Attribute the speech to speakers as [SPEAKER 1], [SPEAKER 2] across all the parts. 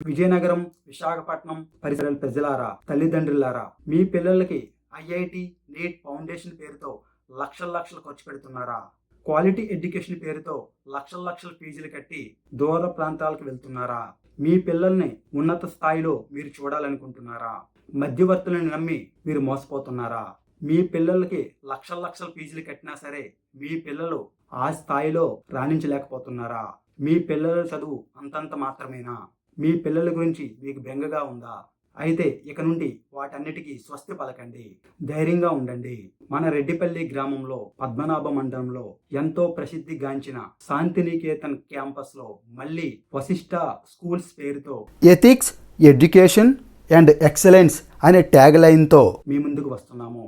[SPEAKER 1] విజయనగరం విశాఖపట్నం పరిసరాల ప్రజలారా తల్లిదండ్రులారా మీ పిల్లలకి ఐఐటి నీట్ ఫౌండేషన్ పేరుతో లక్షల లక్షలు ఖర్చు పెడుతున్నారా? క్వాలిటీ ఎడ్యుకేషన్ పేరుతో లక్షల లక్షల ఫీజులు కట్టి దూర ప్రాంతాలకు వెళ్తున్నారా? మీ పిల్లల్ని ఉన్నత స్థాయిలో మీరు చూడాలనుకుంటున్నారా? మధ్యవర్తులను నమ్మి మీరు మోసపోతున్నారా? మీ పిల్లలకి లక్షల లక్షల ఫీజులు కట్టినా సరే మీ పిల్లలు ఆ స్థాయిలో రాణించలేకపోతున్నారా? మీ పిల్లల చదువు అంతంత మాత్రమేనా? మీ పిల్లల గురించి మీకు బెంగగా ఉందా? అయితే ఇక నుండి వాటన్నిటికీ స్వస్తి పలకండి. ధైర్యంగా ఉండండి. మన రెడ్డిపల్లి గ్రామంలో పద్మనాభ మండలంలో ఎంతో ప్రసిద్ధి గాంచిన శాంతినికేతన్ క్యాంపస్లో మళ్ళీ వశిష్ట స్కూల్స్ పేరుతో
[SPEAKER 2] ఎథిక్స్ ఎడ్యుకేషన్ అండ్ ఎక్సలెన్స్ అనే ట్యాగ్ లైన్తో
[SPEAKER 1] మీ ముందుకు వస్తున్నాము.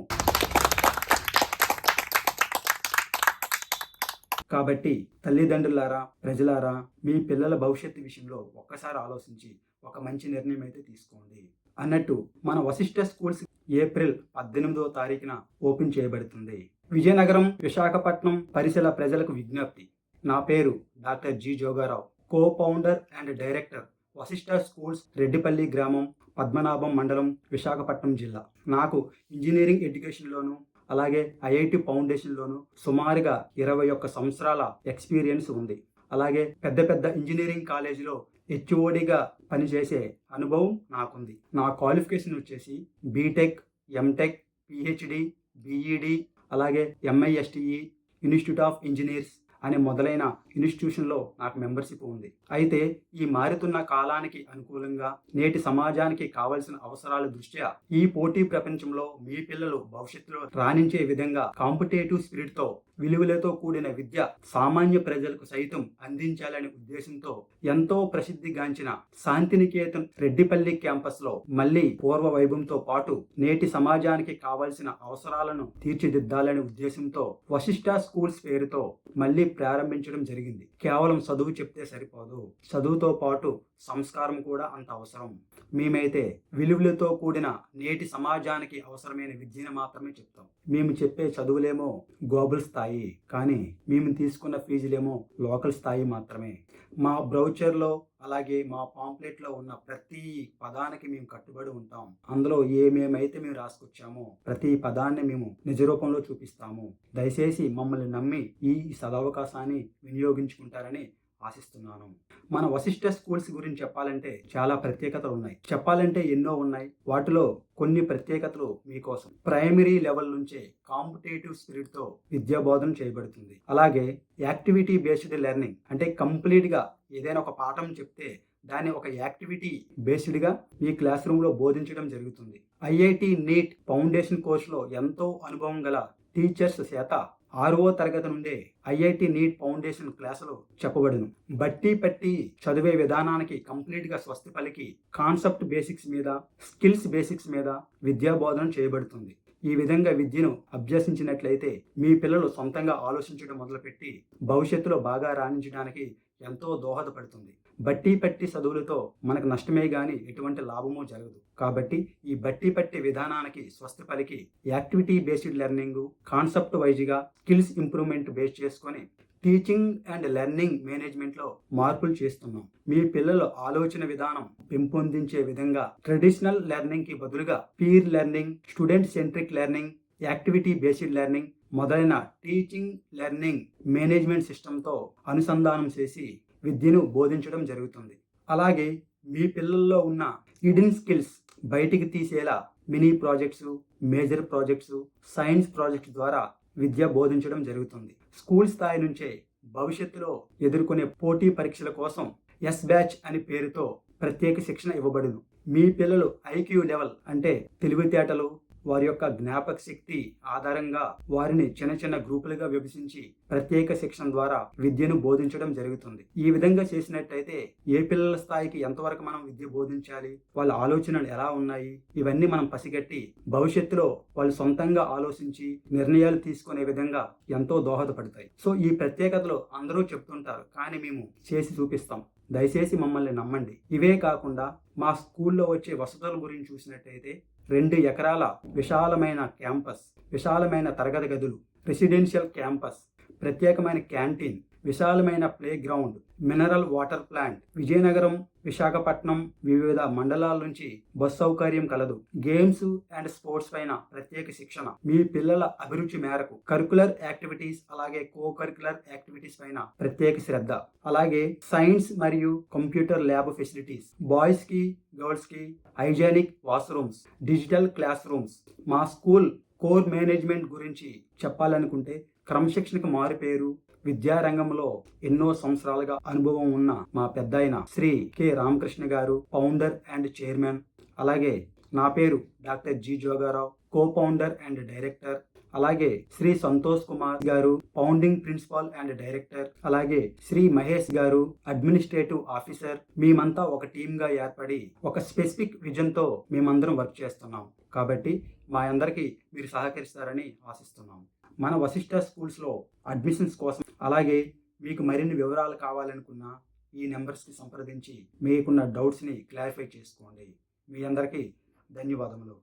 [SPEAKER 1] కాబట్టి తల్లిదండ్రులారా ప్రజలారా మీ పిల్లల భవిష్యత్తు విషయంలో ఒక్కసారి ఆలోచించి ఒక మంచి నిర్ణయం అయితే తీసుకోండి. అన్నట్టు మన వశిష్ట స్కూల్స్ ఏప్రిల్ పద్దెనిమిదవ తారీఖున ఓపెన్ చేయబడుతుంది. విజయనగరం విశాఖపట్నం పరిసర ప్రజలకు విజ్ఞప్తి. నా పేరు doctor G. Jogarao. Co founder and director Vasishta schools Reddipalli గ్రామం పద్మనాభం మండలం విశాఖపట్నం జిల్లా. నాకు ఇంజనీరింగ్ ఎడ్యుకేషన్లోను అలాగే ఐఐటి ఫౌండేషన్లోను సుమారుగా ఇరవై ఒక్క సంవత్సరాల ఎక్స్పీరియన్స్ ఉంది. అలాగే పెద్ద పెద్ద ఇంజనీరింగ్ కాలేజీలో హెచ్ఓడిగా పనిచేసే అనుభవం నాకుంది. నా క్వాలిఫికేషన్ వచ్చేసి బీటెక్ ఎంటెక్ పిహెచ్డి బిఈడి అలాగే ఎంఐఎస్టిఈ ఇన్స్టిట్యూట్ ఆఫ్ ఇంజనీర్స్ అనే మొదలైన ఇన్స్టిట్యూషన్లో నాకు మెంబర్షిప్ ఉంది. అయితే ఈ మారుతున్న కాలానికి అనుకూలంగా నేటి సమాజానికి కావలసిన అవసరాల దృష్ట్యా ఈ పోటీ ప్రపంచంలో మీ పిల్లలు భవిష్యత్తులో రాణించే విధంగా కాంపిటేటివ్ స్పిరిట్తో విలువలతో కూడిన విద్య సామాన్య ప్రజలకు సైతం అందించాలనే ఉద్దేశంతో ఎంతో ప్రసిద్ధిగాంచిన శాంతినికేతన్ రెడ్డిపల్లి క్యాంపస్లో మళ్ళీ పూర్వ వైభవంతో పాటు నేటి సమాజానికి కావలసిన అవసరాలను తీర్చిదిద్దాలనే ఉద్దేశంతో వశిష్ట స్కూల్స్ పేరుతో మళ్ళీ ప్రారంభించడం జరిగింది. కేవలం చదువు చెప్తే సరిపోదు. చదువుతో పాటు సంస్కారం కూడా అంత అవసరం. మేమైతే విలువలతో కూడిన నేటి సమాజానికి అవసరమైన విద్యను మాత్రమే చెప్తాం. మేము చెప్పే చదువులేమో గ్లోబల్ స్థాయి కానీ మేము తీసుకున్న ఫీజులేమో లోకల్ స్థాయి మాత్రమే. మా బ్రౌచర్లో అలాగే మా పాంప్లెట్లో ఉన్న ప్రతి పదానికి మేము కట్టుబడి ఉంటాం. అందులో ఏమేమైతే మేము రాసుకొచ్చామో ప్రతి పదాన్ని మేము నిజ రూపంలో చూపిస్తాము. దయచేసి మమ్మల్ని నమ్మి ఈ సదవకాశాన్ని వినియోగించుకుంటారని ఆశిస్తున్నాను. మన వశిష్ట స్కూల్స్ గురించి చెప్పాలంటే చాలా ప్రత్యేకతలు ఉన్నాయి. చెప్పాలంటే ఎన్నో ఉన్నాయి. వాటిలో కొన్ని ప్రత్యేకతలు మీకోసం. ప్రైమరీ లెవెల్ నుంచే కాంపిటేటివ్ స్పిరిట్తో విద్యా బోధన చేయబడుతుంది. అలాగే యాక్టివిటీ బేస్డ్ లెర్నింగ్ అంటే కంప్లీట్గా ఏదైనా ఒక పాఠం చెప్తే దాన్ని ఒక యాక్టివిటీ బేస్డ్గా మీ క్లాస్ రూమ్లో బోధించడం జరుగుతుంది. ఐఐటి నీట్ ఫౌండేషన్ కోర్సులో ఎంతో అనుభవం గల టీచర్స్ చేత ఆరవ తరగతి నుండే ఐఐటి నీట్ ఫౌండేషన్ క్లాసులు చెప్పబడును. బట్టి పట్టి చదివే విధానానికి కంప్లీట్గా స్వస్తి పలికి కాన్సెప్ట్ బేసిక్స్ మీద స్కిల్స్ బేసిక్స్ మీద విద్యా బోధన చేయబడుతుంది. ఈ విధంగా విద్యను అభ్యసించినట్లయితే మీ పిల్లలు సొంతంగా ఆలోచించడం మొదలుపెట్టి భవిష్యత్తులో బాగా రాణించడానికి ఎంతో దోహదపడుతుంది. బట్టి పట్టి చదువులతో మనకు నష్టమే గాని ఎటువంటి లాభమూ జరగదు. కాబట్టి ఈ బట్టి పట్టి విధానానికి స్వస్తి పలికి యాక్టివిటీ బేస్డ్ లెర్నింగ్ కాన్సెప్ట్ వైజ్గా స్కిల్స్ ఇంప్రూవ్మెంట్ బేస్ చేసుకొని టీచింగ్ అండ్ లెర్నింగ్ మేనేజ్మెంట్లో మార్పులు చేస్తున్నాం. మీ పిల్లల ఆలోచన విధానం పెంపొందించే విధంగా ట్రెడిషనల్ లెర్నింగ్కి బదులుగా peer learning student centric learning activity based learning మొదలైన టీచింగ్ లెర్నింగ్ మేనేజ్మెంట్ సిస్టంతో అనుసంధానం చేసి విద్యను బోధించడం జరుగుతుంది. అలాగే మీ పిల్లల్లో ఉన్న హిడెన్ స్కిల్స్ బయటికి తీసేలా mini projects major projects science projects ద్వారా విద్య బోధించడం జరుగుతుంది. స్కూల్ స్థాయి నుంచే భవిష్యత్తులో ఎదుర్కొనే పోటీ పరీక్షల కోసం ఎస్ బ్యాచ్ అని పేరుతో ప్రత్యేక శిక్షణ ఇవ్వబడును. మీ పిల్లలు ఐక్యూ లెవెల్ అంటే తెలివితేటలు వారి యొక్క జ్ఞాపక శక్తి ఆధారంగా వారిని చిన్న చిన్న గ్రూపులుగా విభజించి ప్రత్యేక శిక్షణ ద్వారా విద్యను బోధించడం జరుగుతుంది. ఈ విధంగా చేసినట్టయితే ఏ పిల్లల స్థాయికి ఎంతవరకు మనం విద్య బోధించాలి? వాళ్ళ ఆలోచనలు ఎలా ఉన్నాయి? ఇవన్నీ మనం పసిగట్టి భవిష్యత్తులో వాళ్ళు సొంతంగా ఆలోచించి నిర్ణయాలు తీసుకునే విధంగా ఎంతో దోహదపడతాయి. సో ఈ ప్రత్యేకతలు అందరూ చెప్తుంటారు కానీ మేము చేసి చూపిస్తాం. దయచేసి మమ్మల్ని నమ్మండి. ఇవే కాకుండా మా స్కూల్లో వచ్చే వసతుల గురించి చూసినట్టయితే రెండు ఎకరాల విశాలమైన క్యాంపస్ విశాలమైన తరగతి గదులు రెసిడెన్షియల్ క్యాంపస్ ప్రత్యేకమైన క్యాంటీన్ విశాలమైన playground mineral water plant Vizianagaram Visakhapatnam వివిధ మండలాల నుంచి బస్ సౌకర్యం కలదు. గేమ్స్ అండ్ స్పోర్ట్స్ పైన ప్రత్యేక శిక్షణ. మీ పిల్లల అభిరుచి మేరకు కరికులర్ యాక్టివిటీస్ అలాగే కో కరికులర్ యాక్టివిటీస్ పైన ప్రత్యేక శ్రద్ధ. అలాగే సైన్స్ మరియు కంప్యూటర్ ల్యాబ్ ఫెసిలిటీస్ బాయ్స్కి గర్ల్స్కి hygienic washrooms digital class rooms. మా స్కూల్ కోర్ మేనేజ్మెంట్ గురించి చెప్పాలనుకుంటే క్రమశిక్షణకు మారుపేరు విద్యారంగంలో ఎన్నో సంవత్సరాలుగా అనుభవం ఉన్న మా పెద్దాయన శ్రీ కె రామకృష్ణ గారు ఫౌండర్ అండ్ చైర్మన్ అలాగే నా పేరు doctor G Jogarao co founder and director అలాగే శ్రీ సంతోష్ కుమార్ గారు ఫౌండింగ్ ప్రిన్సిపాల్ అండ్ డైరెక్టర్ అలాగే శ్రీ మహేష్ గారు అడ్మినిస్ట్రేటివ్ ఆఫీసర్ మేమంతా ఒక టీమ్గా ఏర్పడి ఒక స్పెసిఫిక్ విజన్తో మేమందరం వర్క్ చేస్తున్నాం. కాబట్టి మా అందరికీ మీరు సహకరిస్తారని ఆశిస్తున్నాం. మన వశిష్ట స్కూల్స్లో అడ్మిషన్స్ కోసం అలాగే మీకు మరిన్ని వివరాలు కావాలనుకున్న ఈ నెంబర్స్కి సంప్రదించి మీకున్న డౌట్స్ని క్లారిఫై చేసుకోండి. మీ అందరికీ ధన్యవాదములు.